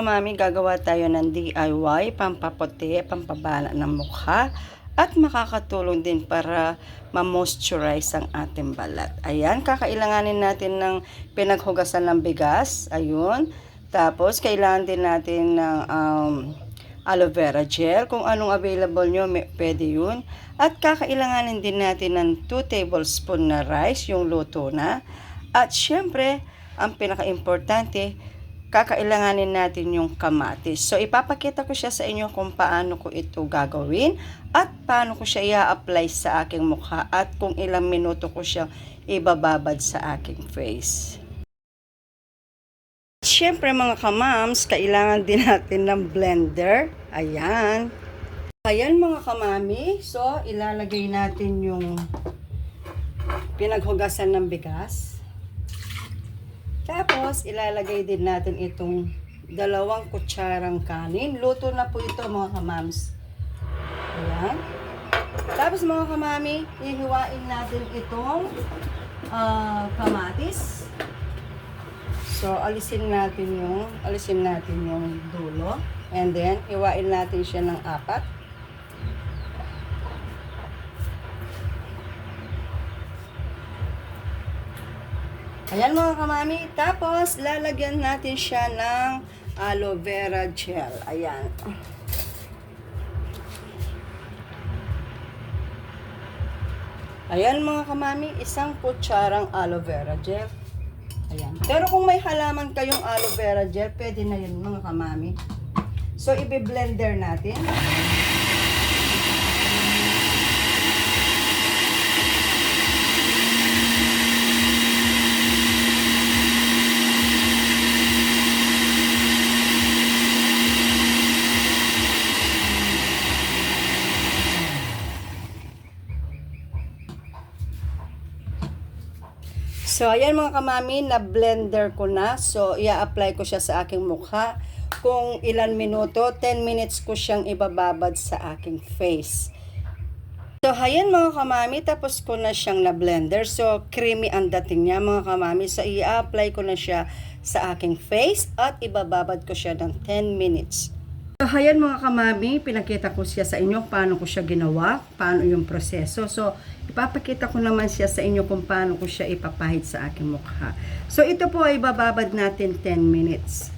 kamami, gagawa tayo ng DIY, pampaputi, pampabala ng mukha, at makakatulong din para ma-moisturize ang ating balat. Ayan, kakailanganin natin ng pinaghugasan ng bigas. Ayun. Tapos, kailangan din natin ng um, aloe vera gel. Kung anong available nyo, may, pwede yun. At kakailanganin din natin ng 2 tablespoon na rice, yung luto na. At syempre, ang pinaka-importante, kakailanganin natin yung kamatis. So, ipapakita ko siya sa inyo kung paano ko ito gagawin at paano ko siya i-apply sa aking mukha at kung ilang minuto ko siya ibababad sa aking face. Siyempre mga kamams, kailangan din natin ng blender. Ayan. Ayan mga kamami. So, ilalagay natin yung pinaghugasan ng bigas. Tapos, ilalagay din natin itong dalawang kutsarang kanin. Luto na po ito mga kamams. Ayan. Tapos mga kamami, ihiwain natin itong ah, kamatis. So, alisin natin yung, alisin natin yung dulo. And then, iwain natin siya ng apat. Ayan mga kamami. Tapos, lalagyan natin siya ng aloe vera gel. Ayan. Ayan mga kamami, isang kutsarang aloe vera gel. Ayan. Pero kung may halaman kayong aloe vera gel, pwede na yun mga kamami. So, ibe-blender natin. So, ayan mga kamami, na-blender ko na. So, i-apply ko siya sa aking mukha. Kung ilan minuto, 10 minutes ko siyang ibababad sa aking face. So, ayan mga kamami, tapos ko na siyang na-blender. So, creamy ang dating niya mga kamami. So, i-apply ko na siya sa aking face at ibababad ko siya ng 10 minutes. So, ayan mga kamami, pinakita ko siya sa inyo paano ko siya ginawa, paano yung proseso. So, ipapakita ko naman siya sa inyo kung paano ko siya ipapahid sa aking mukha. So, ito po ay bababad natin 10 minutes.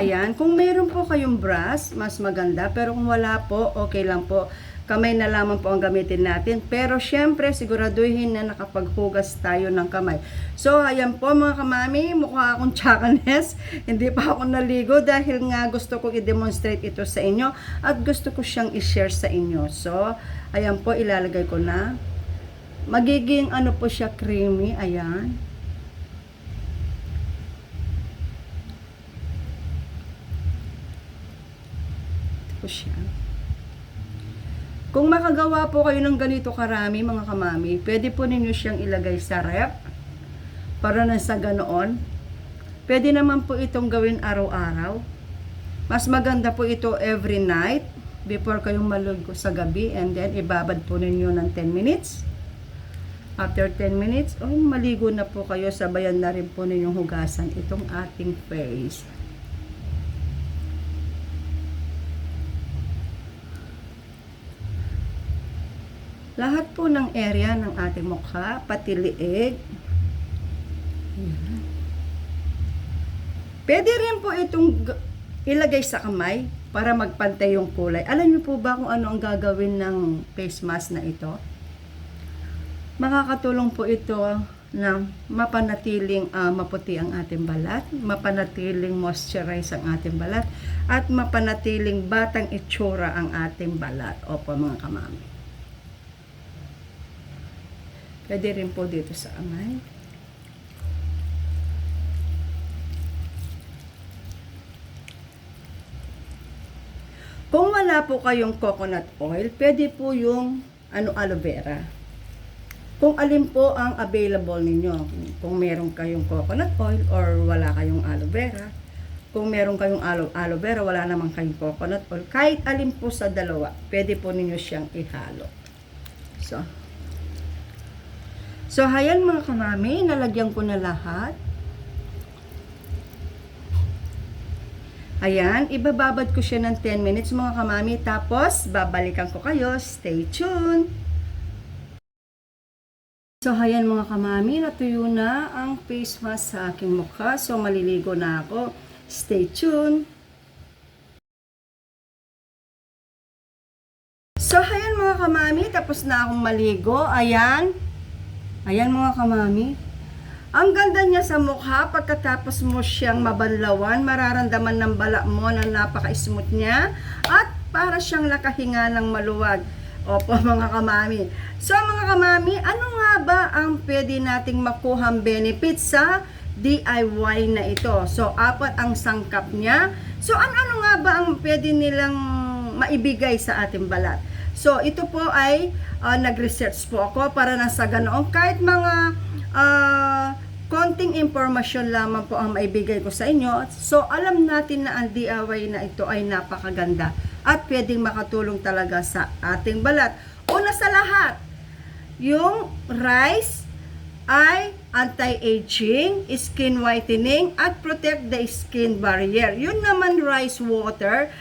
Ayan, kung meron po kayong brush, mas maganda. Pero kung wala po, okay lang po. Kamay na lamang po ang gamitin natin. Pero syempre, siguraduhin na nakapaghugas tayo ng kamay. So, ayan po mga kamami, mukha akong tsakanes. Hindi pa ako naligo dahil nga gusto ko i-demonstrate ito sa inyo at gusto ko siyang i-share sa inyo. So, ayan po, ilalagay ko na. Magiging ano po siya, creamy. Ayan. Ito po siya. Kung makagawa po kayo ng ganito karami mga kamami, pwede po ninyo siyang ilagay sa rep para na sa ganoon. Pwede naman po itong gawin araw-araw. Mas maganda po ito every night before kayong malulgo sa gabi and then ibabad po ninyo ng 10 minutes. After 10 minutes, oh, maligo na po kayo, sabayan na rin po ninyong hugasan itong ating face. Lahat po ng area ng ating mukha, pati liig. Pwede rin po itong ilagay sa kamay para magpantay yung kulay. Alam niyo po ba kung ano ang gagawin ng face mask na ito? Makakatulong po ito na mapanatiling ah, maputi ang ating balat, mapanatiling moisturize ang ating balat, at mapanatiling batang itsura ang ating balat. Opo mga kamami. Pwede rin po dito sa amay. Kung wala po kayong coconut oil, pwede po yung ano aloe vera. Kung alin po ang available ninyo. Kung meron kayong coconut oil or wala kayong aloe vera. Kung meron kayong aloe, aloe vera, wala naman kayong coconut oil. Kahit alin po sa dalawa, pwede po ninyo siyang ihalo. So, So, hayan mga kamami, nalagyan ko na lahat. Ayan, ibababad ko siya ng 10 minutes mga kamami. Tapos, babalikan ko kayo. Stay tuned! So, ayan mga kamami, natuyo na ang face mask sa aking mukha. So, maliligo na ako. Stay tuned! So, ayan mga kamami, tapos na akong maligo. Ayan. Ayan mga kamami. Ang ganda niya sa mukha, pagkatapos mo siyang mabanlawan, mararamdaman ng bala mo na napaka-smooth niya at para siyang nakahinga ng maluwag. Opo mga kamami. So mga kamami, ano nga ba ang pwede nating makuhang benefit sa DIY na ito? So apat ang sangkap niya. So ano-ano nga ba ang pwede nilang maibigay sa ating balat? So ito po ay uh, nag-research po ako para na sa ganoon kahit mga ah, konting impormasyon lamang po ang maibigay ko sa inyo. So, alam natin na ang DIY na ito ay napakaganda at pwedeng makatulong talaga sa ating balat. Una sa lahat, yung rice ay anti-aging, skin whitening, at protect the skin barrier. Yun naman rice water,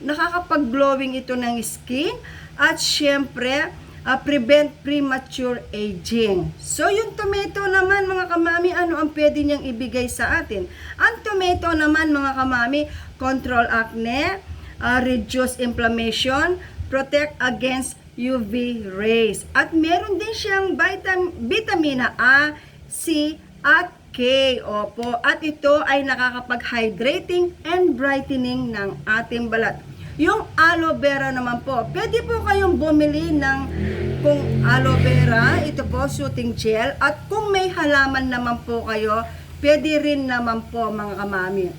nakakapag-glowing ito ng skin, at syempre, uh, prevent premature aging. So, yung tomato naman, mga kamami, ano ang pwede niyang ibigay sa atin? Ang tomato naman, mga kamami, control acne, uh, reduce inflammation, protect against UV rays. At meron din siyang vitam- vitamina A, C, at K. Opo. At ito ay nakakapag-hydrating and brightening ng ating balat. Yung aloe vera naman po, pwede po kayong bumili ng kung aloe vera, ito po, shooting gel. At kung may halaman naman po kayo, pwede rin naman po mga kamami.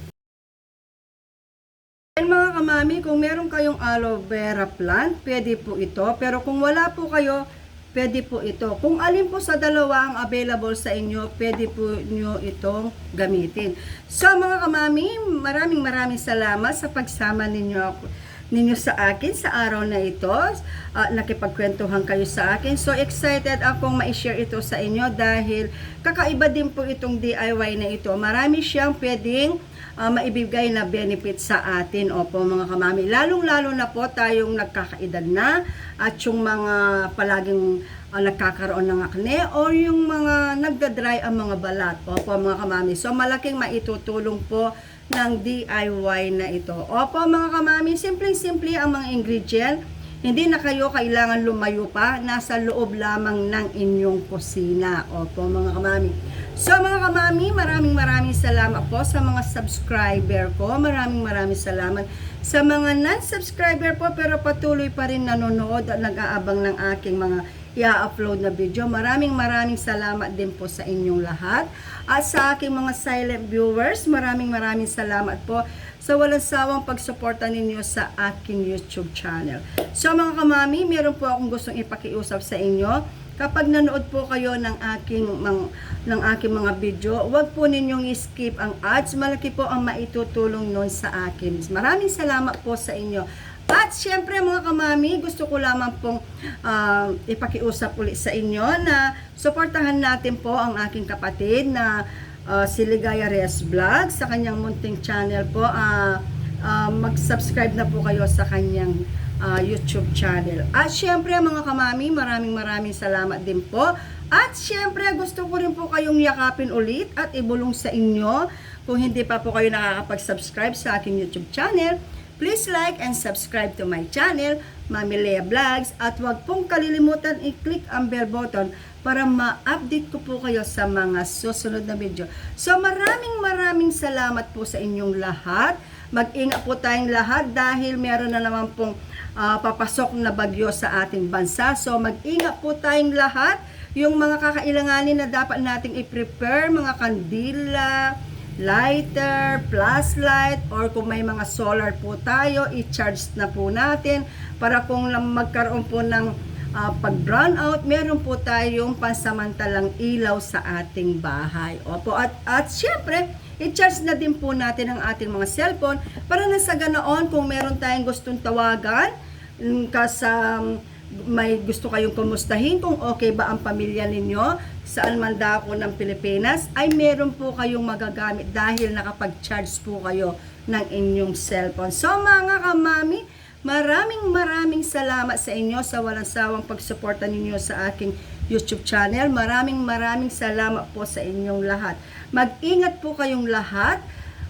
And mga kamami, kung meron kayong aloe vera plant, pwede po ito. Pero kung wala po kayo, pwede po ito. Kung alin po sa dalawa ang available sa inyo, pwede po nyo itong gamitin. So mga kamami, maraming maraming salamat sa pagsama ninyo ako ninyo sa akin sa araw na ito. Uh, nakipagkwentuhan kayo sa akin. So excited akong ma-share ito sa inyo dahil kakaiba din po itong DIY na ito. Marami siyang pwedeng uh, maibigay na benefit sa atin. Opo mga kamami. Lalong-lalo na po tayong nagkakaedad na at yung mga palaging uh, nagkakaroon ng acne o yung mga nagda-dry ang mga balat. Opo mga kamami. So malaking maitutulong po ng DIY na ito. Opo mga kamami, simpleng-simple ang mga ingredient. Hindi na kayo kailangan lumayo pa. Nasa loob lamang ng inyong kusina. Opo mga kamami. So mga kamami, maraming maraming salamat po sa mga subscriber ko. Maraming maraming salamat sa mga non-subscriber po pero patuloy pa rin nanonood at nag-aabang ng aking mga i-upload na video. Maraming maraming salamat din po sa inyong lahat. At sa aking mga silent viewers, maraming maraming salamat po sa walang sawang pagsuporta ninyo sa aking YouTube channel. So mga kamami, meron po akong gustong ipakiusap sa inyo. Kapag nanood po kayo ng aking mang, ng aking mga video, huwag po ninyong skip ang ads. Malaki po ang maitutulong noon sa akin. Maraming salamat po sa inyo. At syempre mga kamami, gusto ko lamang pong uh, ipakiusap ulit sa inyo na suportahan natin po ang aking kapatid na uh, si Ligaya Reyes Vlog sa kanyang munting channel po. Uh, uh, mag-subscribe na po kayo sa kanyang uh, YouTube channel. At syempre mga kamami, maraming maraming salamat din po. At syempre gusto ko rin po kayong yakapin ulit at ibulong sa inyo kung hindi pa po kayo nakakapag-subscribe sa aking YouTube channel Please like and subscribe to my channel, Mami Lea Vlogs, at huwag pong kalilimutan i-click ang bell button para ma-update ko po kayo sa mga susunod na video. So maraming maraming salamat po sa inyong lahat. Mag-ingat po tayong lahat dahil meron na naman pong uh, papasok na bagyo sa ating bansa. So mag-ingat po tayong lahat. Yung mga kakailanganin na dapat nating i-prepare, mga kandila, lighter, plus light, or kung may mga solar po tayo, i-charge na po natin para kung magkaroon po ng uh, pag brown out, meron po tayong pansamantalang ilaw sa ating bahay. Opo, at, at syempre, i-charge na din po natin ang ating mga cellphone para na sa ganoon kung meron tayong gustong tawagan, mm, kasam may gusto kayong kumustahin kung okay ba ang pamilya ninyo saan man dako ng Pilipinas ay meron po kayong magagamit dahil nakapag-charge po kayo ng inyong cellphone. So mga kamami, maraming maraming salamat sa inyo sa walang sawang pagsuporta ninyo sa aking YouTube channel. Maraming maraming salamat po sa inyong lahat. Mag-ingat po kayong lahat.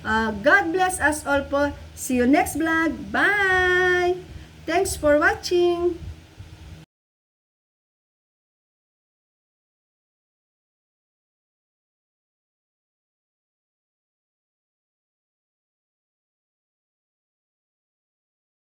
Uh, God bless us all po. See you next vlog. Bye! Thanks for watching.